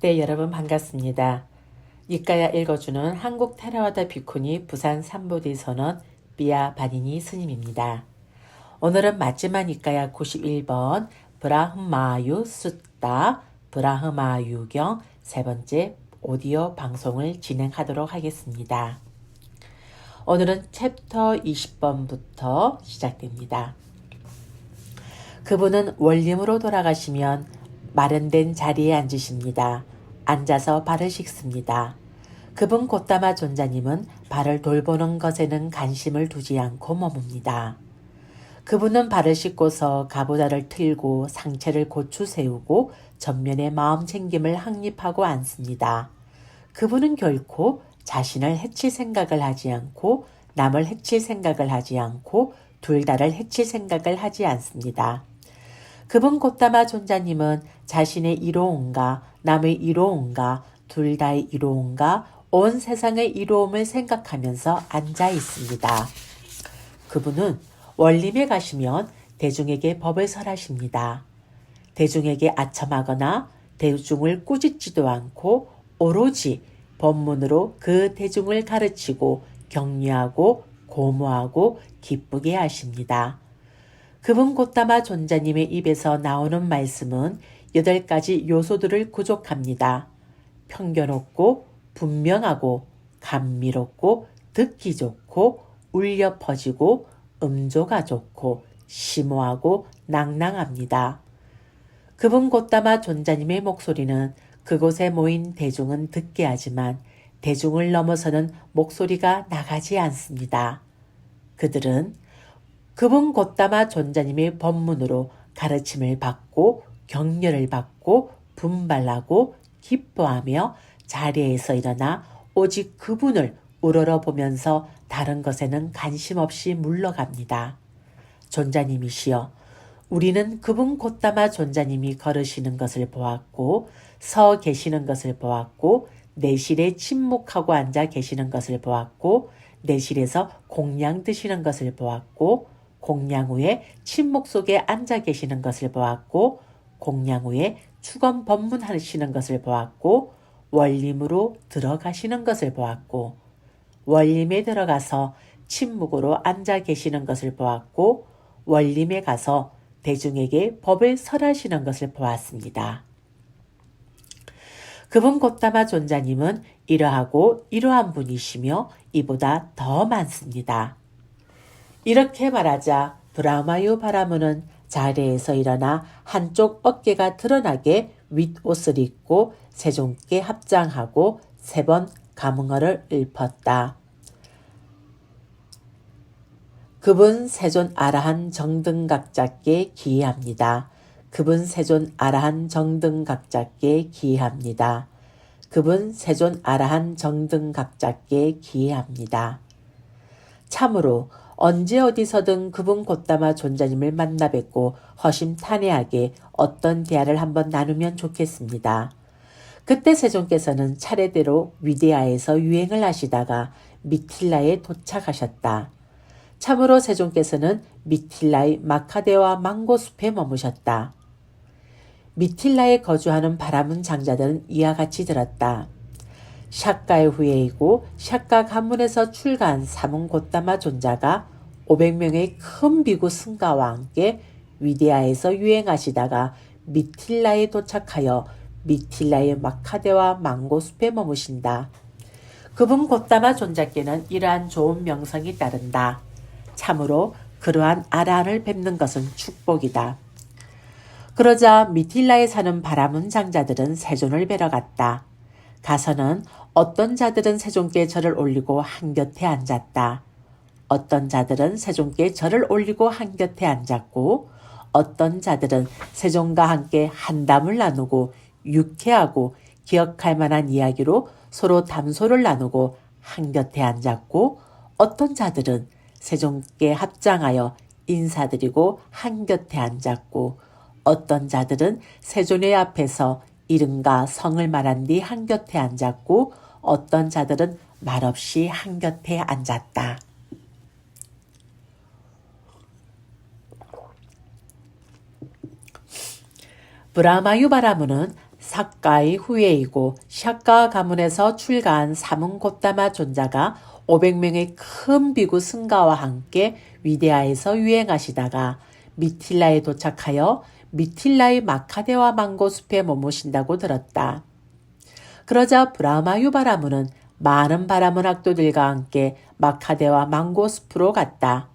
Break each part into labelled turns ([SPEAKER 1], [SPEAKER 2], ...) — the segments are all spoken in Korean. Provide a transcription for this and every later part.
[SPEAKER 1] 네, 여러분 반갑습니다. 이까야 읽어주는 한국 테라와다 비쿠니 부산 삼보디 선원 비아 바니니 스님입니다. 오늘은 마지막 이까야 91번 브라흐마유 숫다 브라흐마유경 세 번째 오디오 방송을 진행하도록 하겠습니다. 오늘은 챕터 20번부터 시작됩니다. 그분은 원림으로 돌아가시면 마련된 자리에 앉으십니다. 앉아서 발을 씻습니다. 그분 곧다마 존자님은 발을 돌보는 것에는 관심을 두지 않고 머뭅니다. 그분은 발을 씻고서 가보다를 틀고 상체를 고추 세우고 전면에 마음 챙김을 확립하고 앉습니다. 그분은 결코 자신을 해칠 생각을 하지 않고 남을 해칠 생각을 하지 않고 둘 다를 해칠 생각을 하지 않습니다. 그분 곧다마 존자님은 자신의 이로움과 남의 이로움과 둘 다의 이로움과 온 세상의 이로움을 생각하면서 앉아 있습니다. 그분은 원림에 가시면 대중에게 법을 설하십니다. 대중에게 아첨하거나 대중을 꾸짖지도 않고 오로지 법문으로 그 대중을 가르치고 격려하고 고모하고 기쁘게 하십니다. 그분 곧다마 존자님의 입에서 나오는 말씀은 여덟 가지 요소들을 구족합니다. 편견없고 분명하고 감미롭고 듣기 좋고 울려 퍼지고 음조가 좋고 심오하고 낭낭합니다. 그분 곧다마 존자님의 목소리는 그곳에 모인 대중은 듣게 하지만 대중을 넘어서는 목소리가 나가지 않습니다. 그들은 그분 곧다마 존자님의 법문으로 가르침을 받고 격려를 받고 분발하고 기뻐하며 자리에서 일어나 오직 그분을 우러러 보면서 다른 것에는 관심 없이 물러갑니다. 존자님이시여, 우리는 그분 곧다마 존자님이 걸으시는 것을 보았고, 서 계시는 것을 보았고, 내실에 침묵하고 앉아 계시는 것을 보았고, 내실에서 공양 드시는 것을 보았고, 공양 후에 침묵 속에 앉아 계시는 것을 보았고, 공양 후에 축원 법문하시는 것을 보았고, 원림으로 들어가시는 것을 보았고, 원림에 들어가서 침묵으로 앉아 계시는 것을 보았고, 원림에 가서 대중에게 법을 설하시는 것을 보았습니다. 그분 곧다마 존자님은 이러하고 이러한 분이시며 이보다 더 많습니다. 이렇게 말하자 브라마유 바라무는 자리에서 일어나 한쪽 어깨가 드러나게 윗옷을 입고 세종께 합장하고 세 번 가문어를 읊었다. 그분 세존 아라한 정등각자께 기합니다. 그분 세존 아라한 정등각자께 기합니다. 그분 세존 아라한 정등각자께 기합니다. 참으로 언제 어디서든 그분 곧다마 존자님을 만나 뵙고 허심탄회하게 어떤 대화를 한번 나누면 좋겠습니다. 그때 세종께서는 차례대로 위대하에서 유행을 하시다가 미틸라에 도착하셨다. 참으로 세종께서는 미틸라의 마카데와 망고숲에 머무셨다. 미틸라에 거주하는 바라문 장자들은 이와 같이 들었다. 샤카의 후예이고 샤카 가문에서 출가한 사문 곧다마 존자가 500명의 큰 비구 승가와 함께 위대하에서 유행하시다가 미틸라에 도착하여 미틸라의 마카데와 망고숲에 머무신다. 그분 곧다마 존자께는 이러한 좋은 명성이 따른다. 참으로 그러한 아란을 뵙는 것은 축복이다. 그러자 미틸라에 사는 바라문 장자들은 세존을 뵈러 갔다. 가서는 어떤 자들은 세종께 절을 올리고 한곁에 앉았다. 어떤 자들은 세종께 절을 올리고 한곁에 앉았고 어떤 자들은 세종과 함께 한담을 나누고 유쾌하고 기억할 만한 이야기로 서로 담소를 나누고 한곁에 앉았고 어떤 자들은 세종께 합장하여 인사드리고 한곁에 앉았고 어떤 자들은 세존의 앞에서 이름과 성을 말한 뒤 한곁에 앉았고 어떤 자들은 말없이 한곁에 앉았다. 브라마유 바라무는 사가의 후예이고 샤카 가문에서 출가한 사문 곧다마 존자가 500명의 큰 비구 승가와 함께 위대하에서 유행하시다가 미틸라에 도착하여 미틸라의 마카데와 망고 숲에 머무신다고 들었다. 그러자 브라마 유바라문은 많은 바라문 학도들과 함께 마카데와 망고 숲으로 갔다.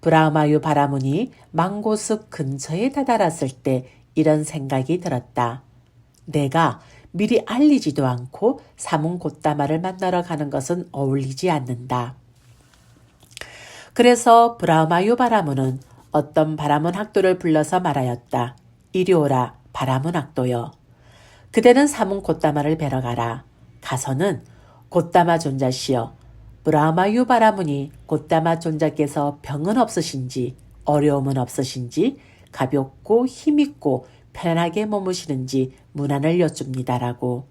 [SPEAKER 1] 브라마유 바라문이 망고 숲 근처에 다다랐을 때 이런 생각이 들었다. 내가 미리 알리지도 않고 사문 곧다마를 만나러 가는 것은 어울리지 않는다. 그래서 브라마유 바라문은 어떤 바라문 학도를 불러서 말하였다. 이리 오라 바라문 학도여. 그대는 사문 곧다마를 뵈러 가라. 가서는 곧다마 존자시여. 브라마유 바라문이 곧다마 존자께서 병은 없으신지 어려움은 없으신지 가볍고 힘있고 편안하게 머무시는지 문안을 여쭙니다라고.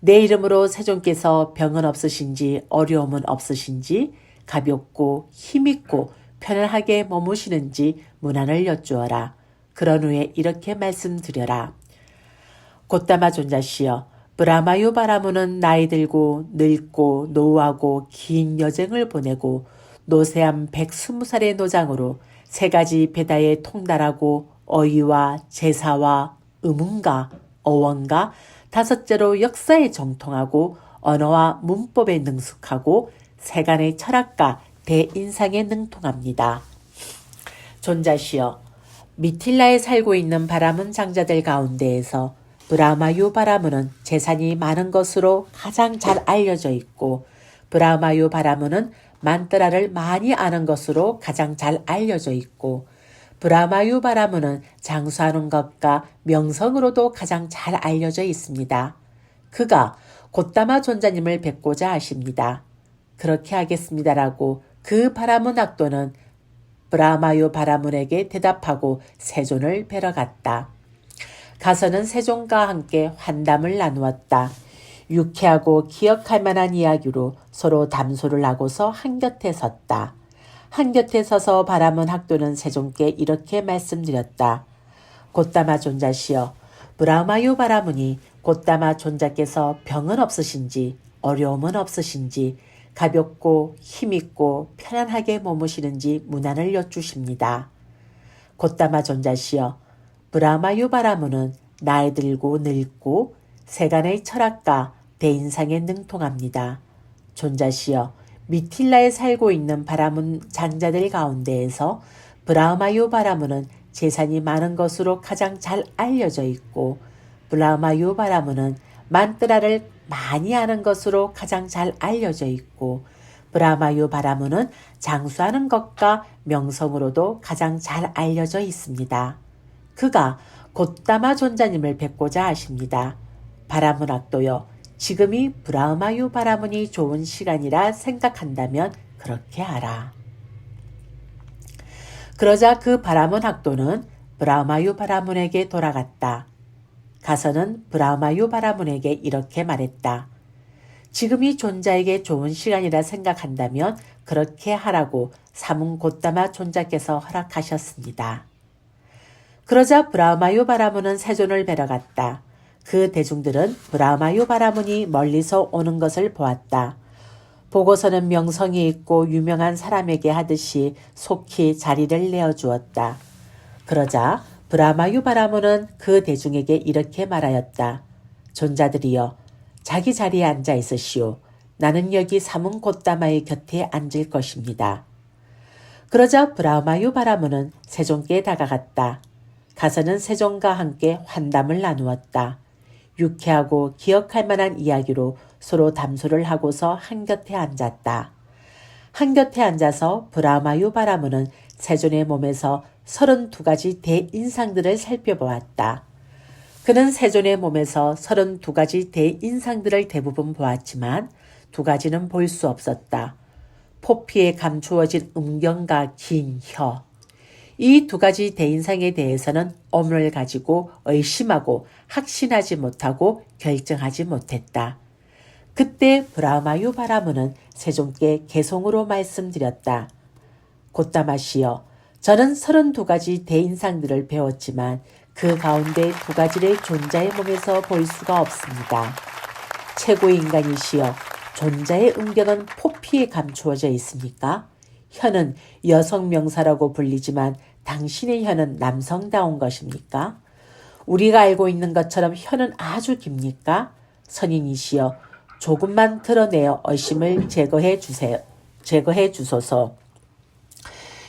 [SPEAKER 1] 내 이름으로 세존께서 병은 없으신지 어려움은 없으신지 가볍고 힘있고 편안하게 머무시는지 문안을 여쭈어라. 그런 후에 이렇게 말씀드려라. 곧다마 존자시여 브라마유 바라무는 나이 들고 늙고 노하고 긴 여정을 보내고 노세한 백스무 살의 노장으로 세 가지 배다에 통달하고 어휘와 제사와 음운가 어원가 다섯째로 역사에 정통하고 언어와 문법에 능숙하고 세간의 철학과 대인상에 능통합니다. 존자시여 미틸라에 살고 있는 바람은 장자들 가운데에서 브라마유 바라무는 재산이 많은 것으로 가장 잘 알려져 있고 브라마유 바라무는 만뜨라를 많이 아는 것으로 가장 잘 알려져 있고 브라마유 바라무는 장수하는 것과 명성으로도 가장 잘 알려져 있습니다. 그가 곧다마 존자님을 뵙고자 하십니다. 그렇게 하겠습니다라고 그 바라문 학도는 브라마유 바라문에게 대답하고 세존을 뵈러 갔다. 가서는 세종과 함께 환담을 나누었다. 유쾌하고 기억할 만한 이야기로 서로 담소를 하고서 한곁에 섰다. 한곁에 서서 바라문 학도는 세종께 이렇게 말씀드렸다. 곧다마 존자시여, 브라마유 바라문이 곧다마 존자께서 병은 없으신지 어려움은 없으신지 가볍고 힘있고 편안하게 머무시는지 문안을 여쭈십니다. 곧다마 존자시여, 브라마유 바라문은 나이 들고 늙고 세간의 철학과 대인상에 능통합니다. 존자시여 미틸라에 살고 있는 바라문 장자들 가운데에서 브라마유 바라문은 재산이 많은 것으로 가장 잘 알려져 있고 브라마유 바라문은 만뜨라를 많이 아는 것으로 가장 잘 알려져 있고 브라마유 바라문은 장수하는 것과 명성으로도 가장 잘 알려져 있습니다. 그가 곧다마 존자님을 뵙고자 하십니다. 바라문 학도요. 지금이 브라마유 바라문이 좋은 시간이라 생각한다면 그렇게 하라. 그러자 그 바라문 학도는 브라마유 바라문에게 돌아갔다. 가서는 브라마유 바라문에게 이렇게 말했다. 지금이 존자에게 좋은 시간이라 생각한다면 그렇게 하라고 사문 곧다마 존자께서 허락하셨습니다. 그러자 브라마유 바라문은 세존을 뵈러 갔다. 그 대중들은 브라마유 바라문이 멀리서 오는 것을 보았다. 보고서는 명성이 있고 유명한 사람에게 하듯이 속히 자리를 내어주었다. 그러자 브라마유 바라문은 그 대중에게 이렇게 말하였다. 존자들이여, 자기 자리에 앉아 있으시오. 나는 여기 사문 곧다마의 곁에 앉을 것입니다. 그러자 브라마유 바라문은 세종께 다가갔다. 가서는 세종과 함께 환담을 나누었다. 유쾌하고 기억할 만한 이야기로 서로 담소를 하고서 한곁에 앉았다. 한곁에 앉아서 브라마유 바라무는 세존의 몸에서 32가지 대인상들을 살펴보았다. 그는 세존의 몸에서 32가지 대인상들을 대부분 보았지만 두 가지는 볼 수 없었다. 포피에 감추어진 음경과 긴 혀, 이 두 가지 대인상에 대해서는 어문을 가지고 의심하고 확신하지 못하고 결정하지 못했다. 그때 브라마유 바라무는 세종께 개송으로 말씀드렸다. 곧다마시여, 저는 32가지 대인상들을 배웠지만 그 가운데 두 가지를 존자의 몸에서 볼 수가 없습니다. 최고의 인간이시여 존자의 음경은 포피에 감추어져 있습니까? 혀는 여성 명사라고 불리지만 당신의 혀는 남성다운 것입니까? 우리가 알고 있는 것처럼 혀는 아주 깁니까? 선인이시여 조금만 드러내어 얼심을 제거해 주세요. 제거해 주소서.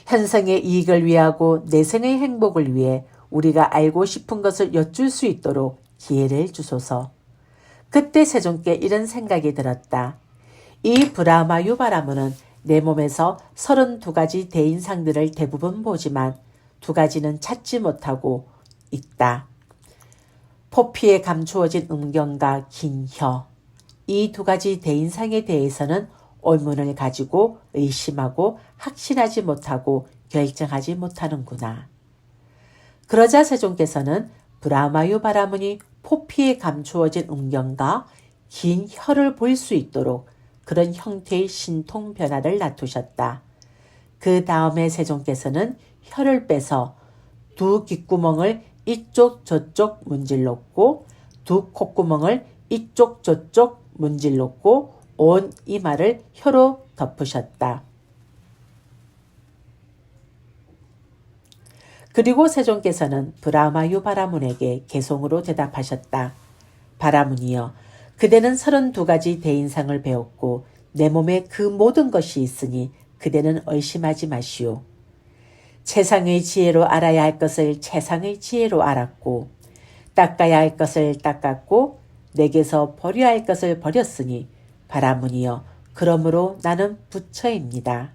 [SPEAKER 1] 현생의 이익을 위하고 내생의 행복을 위해 우리가 알고 싶은 것을 여쭐 수 있도록 기회를 주소서. 그때 세종께 이런 생각이 들었다. 이 브라마 유바라문은 내 몸에서 32가지 대인상들을 대부분 보지만 두 가지는 찾지 못하고 있다. 포피에 감추어진 음경과 긴 혀. 이 두 가지 대인상에 대해서는 의문을 가지고 의심하고 확신하지 못하고 결정하지 못하는구나. 그러자 세종께서는 브라마유 바라문이 포피에 감추어진 음경과 긴 혀를 볼 수 있도록 그런 형태의 신통 변화를 놔두셨다. 그 다음에 세종께서는 혀를 빼서 두 귓구멍을 이쪽 저쪽 문질렀고 두 콧구멍을 이쪽 저쪽 문질렀고 온 이마를 혀로 덮으셨다. 그리고 세종께서는 브라마유 바라문에게 개송으로 대답하셨다. 바라문이여, 그대는 서른두 가지 대인상을 배웠고 내 몸에 그 모든 것이 있으니 그대는 의심하지 마시오. 최상의 지혜로 알아야 할 것을 최상의 지혜로 알았고 닦아야 할 것을 닦았고 내게서 버려야 할 것을 버렸으니 바라문이여 그러므로 나는 부처입니다.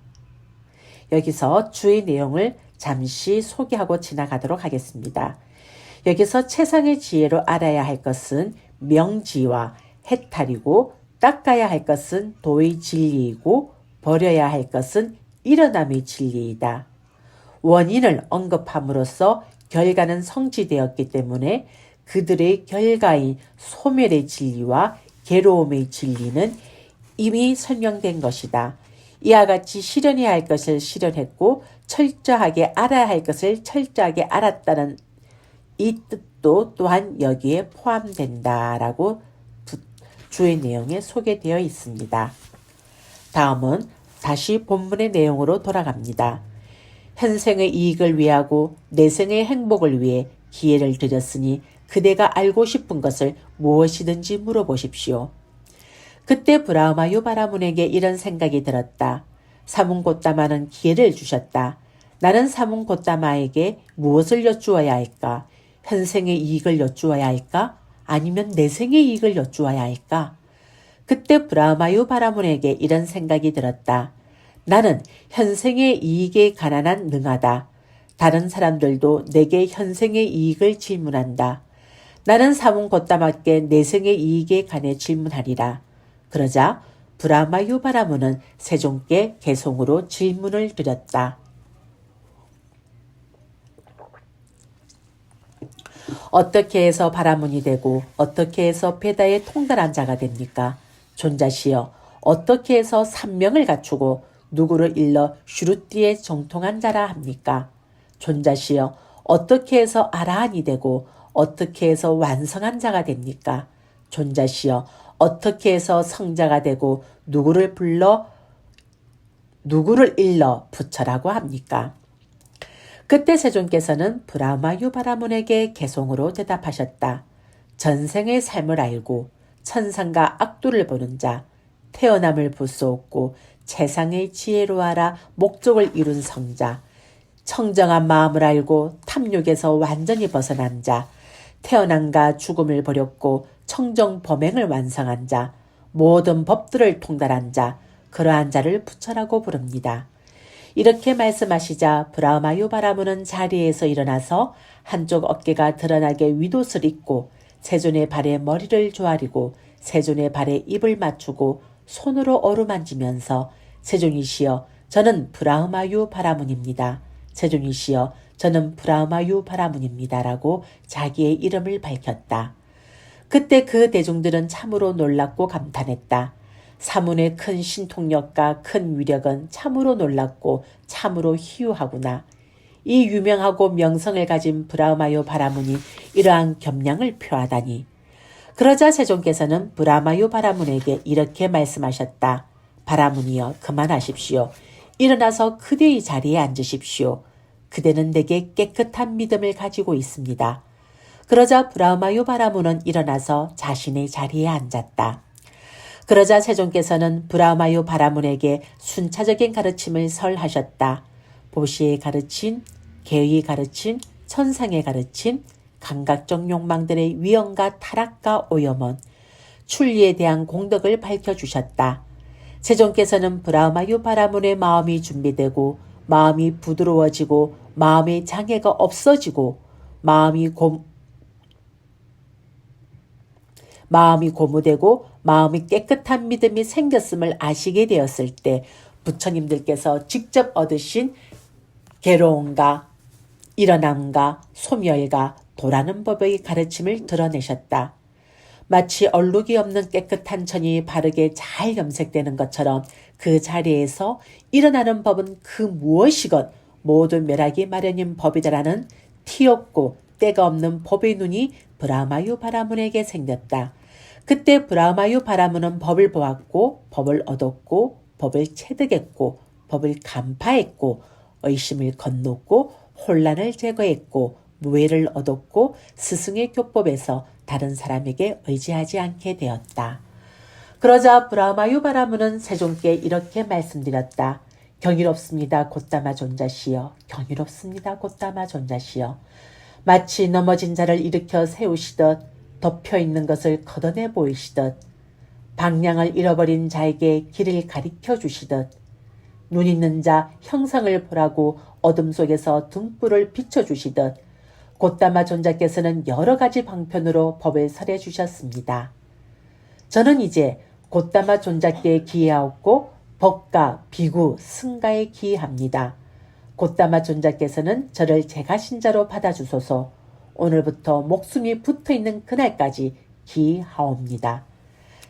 [SPEAKER 1] 여기서 주의 내용을 잠시 소개하고 지나가도록 하겠습니다. 여기서 최상의 지혜로 알아야 할 것은 명지와 해탈이고 닦아야 할 것은 도의 진리이고 버려야 할 것은 일어남의 진리이다. 원인을 언급함으로써 결과는 성취되었기 때문에 그들의 결과인 소멸의 진리와 괴로움의 진리는 이미 설명된 것이다. 이와 같이 실현해야 할 것을 실현했고 철저하게 알아야 할 것을 철저하게 알았다는 이 뜻도 또한 여기에 포함된다라고 주의 내용에 소개되어 있습니다. 다음은 다시 본문의 내용으로 돌아갑니다. 현생의 이익을 위하고 내생의 행복을 위해 기회를 드렸으니 그대가 알고 싶은 것을 무엇이든지 물어보십시오. 그때 브라우마 유바라문에게 이런 생각이 들었다. 사문고따마는 기회를 주셨다. 나는 사문고따마에게 무엇을 여쭈어야 할까? 현생의 이익을 여쭈어야 할까? 아니면 내 생의 이익을 여쭈어야 할까? 그때 브라마유 바라문에게 이런 생각이 들었다. 나는 현생의 이익에 가난한 능하다. 다른 사람들도 내게 현생의 이익을 질문한다. 나는 사문 걷다맞게 내생의 이익에 관해 질문하리라. 그러자 브라마 유 바라문은 세종께 개송으로 질문을 드렸다. 어떻게 해서 바라문이 되고 어떻게 해서 베다에 통달한 자가 됩니까? 존자시여 어떻게 해서 삼명을 갖추고 누구를 일러 슈루띠에 정통한 자라 합니까? 존자시여 어떻게 해서 아라한이 되고 어떻게 해서 완성한 자가 됩니까? 존자시여 어떻게 해서 성자가 되고 누구를 불러 누구를 일러 부처라고 합니까? 그때 세존께서는 브라마 유바라문에게 개송으로 대답하셨다. 전생의 삶을 알고 천상과 악도를 보는 자, 태어남을 부수었고 재상의 지혜로 알아 목적을 이룬 성자, 청정한 마음을 알고 탐욕에서 완전히 벗어난 자, 태어남과 죽음을 버렸고 청정 범행을 완성한 자, 모든 법들을 통달한 자, 그러한 자를 부처라고 부릅니다. 이렇게 말씀하시자 브라마 유 바라문은 자리에서 일어나서 한쪽 어깨가 드러나게 윗옷을 입고 세존의 발에 머리를 조아리고 세존의 발에 입을 맞추고 손으로 어루만지면서 세존이시여 저는 브라마유 바라문입니다. 세존이시여 저는 브라마유 바라문입니다라고 자기의 이름을 밝혔다. 그때 그 대중들은 참으로 놀랍고 감탄했다. 사문의 큰 신통력과 큰 위력은 참으로 놀랍고 참으로 희유하구나. 이 유명하고 명성을 가진 브라마요 바라문이 이러한 겸양을 표하다니. 그러자 세종께서는 브라마요 바라문에게 이렇게 말씀하셨다. 바라문이여 그만하십시오. 일어나서 그대의 자리에 앉으십시오. 그대는 내게 깨끗한 믿음을 가지고 있습니다. 그러자 브라마요 바라문은 일어나서 자신의 자리에 앉았다. 그러자 세종께서는 브라마요 바라문에게 순차적인 가르침을 설하셨다. 보시의 가르침, 개의 가르침, 천상의 가르침, 감각적 욕망들의 위험과 타락과 오염은 출리에 대한 공덕을 밝혀주셨다. 세종께서는 브라마유 바라문의 마음이 준비되고 마음이 부드러워지고 마음의 장애가 없어지고 마음이 고, 마음이 고무되고 마음이 깨끗한 믿음이 생겼음을 아시게 되었을 때 부처님들께서 직접 얻으신 괴로움과 일어남과 소멸과 도라는 법의 가르침을 드러내셨다. 마치 얼룩이 없는 깨끗한 천이 바르게 잘 염색되는 것처럼 그 자리에서 일어나는 법은 그 무엇이건 모두 멸하기 마련인 법이다라는 티없고 때가 없는 법의 눈이 브라마유 바라문에게 생겼다. 그때 브라마유 바라문은 법을 보았고 법을 얻었고 법을 체득했고 법을 간파했고 의심을 건넜고 혼란을 제거했고 무해를 얻었고 스승의 교법에서 다른 사람에게 의지하지 않게 되었다. 그러자 브라마 유 바라문은 세종께 이렇게 말씀드렸다. 경이롭습니다. 곧다마 존자시여. 경이롭습니다. 곧다마 존자시여. 마치 넘어진 자를 일으켜 세우시듯 덮여 있는 것을 걷어내 보이시듯 방향을 잃어버린 자에게 길을 가리켜 주시듯 눈 있는 자 형상을 보라고 어둠 속에서 등불을 비춰주시듯 곧다마 존자께서는 여러 가지 방편으로 법을 설해 주셨습니다. 저는 이제 곧다마 존자께 기회하옵고 법가, 비구, 승가에 기합니다. 곧다마 존자께서는 저를 제가 신자로 받아주소서 오늘부터 목숨이 붙어 있는 그날까지 기하옵니다.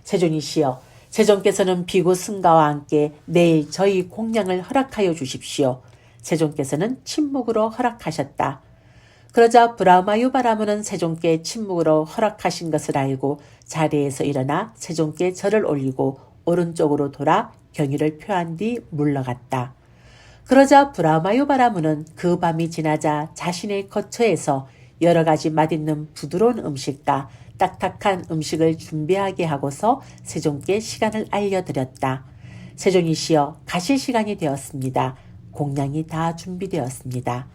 [SPEAKER 1] 세존이시여, 세종께서는 비구 승가와 함께 내일 저희 공양을 허락하여 주십시오. 세종께서는 침묵으로 허락하셨다. 그러자 브라마 유 바라문은 세종께 침묵으로 허락하신 것을 알고 자리에서 일어나 세종께 절을 올리고 오른쪽으로 돌아 경의를 표한 뒤 물러갔다. 그러자 브라마 유 바라문은 그 밤이 지나자 자신의 거처에서 여러 가지 맛있는 부드러운 음식과 딱딱한 음식을 준비하게 하고서 세종께 시간을 알려드렸다. 세종이시여 가실 시간이 되었습니다. 공양이 다 준비되었습니다.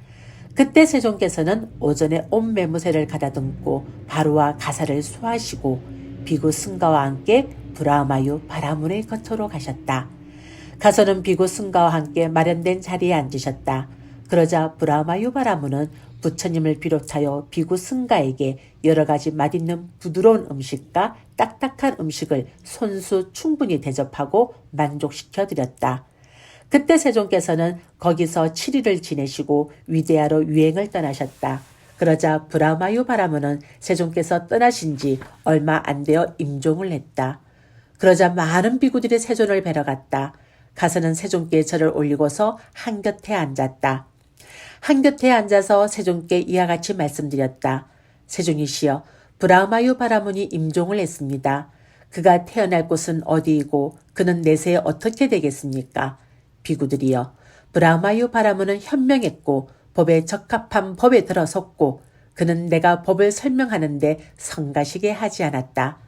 [SPEAKER 1] 그때 세종께서는 오전에 온 매무새를 가다듬고 바로와 가사를 수하시고 비구 승가와 함께 브라마유 바라문의 거처로 가셨다. 가서는 비구 승가와 함께 마련된 자리에 앉으셨다. 그러자 브라마유 바라문은 부처님을 비롯하여 비구 승가에게 여러 가지 맛있는 부드러운 음식과 딱딱한 음식을 손수 충분히 대접하고 만족시켜 드렸다. 그때 세종께서는 거기서 7일을 지내시고 위대하로 유행을 떠나셨다. 그러자 브라마유 바라문은 세종께서 떠나신 지 얼마 안 되어 임종을 했다. 그러자 많은 비구들이 세존을 뵈러 갔다. 가서는 세종께 절을 올리고서 한 곁에 앉았다. 한 곁에 앉아서 세종께 이와 같이 말씀드렸다. 세종이시여, 브라마유 바라문이 임종을 했습니다. 그가 태어날 곳은 어디이고 그는 내세에 어떻게 되겠습니까? 비구들이여, 브라마유 바라문은 현명했고 법에 적합한 법에 들어섰고 그는 내가 법을 설명하는데 성가시게 하지 않았다.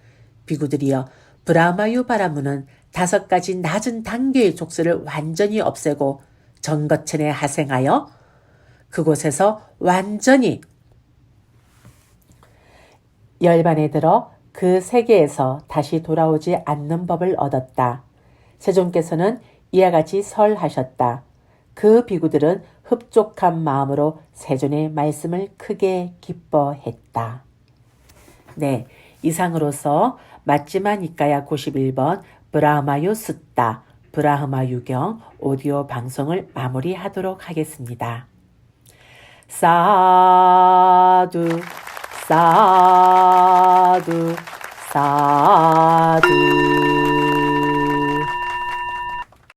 [SPEAKER 1] 비구들이여, 브라마유 바라문은 다섯 가지 낮은 단계의 족쇄를 완전히 없애고 전거천에 하생하여 그곳에서 완전히 열반에 들어 그 세계에서 다시 돌아오지 않는 법을 얻었다. 세종께서는 이와 같이 설하셨다. 그 비구들은 흡족한 마음으로 세존의 말씀을 크게 기뻐했다. 네, 이상으로서 맞지만 이까야 91번 브라마유 숫다 브라흐마 유경 오디오 방송을 마무리하도록 하겠습니다. 사두 사두 사두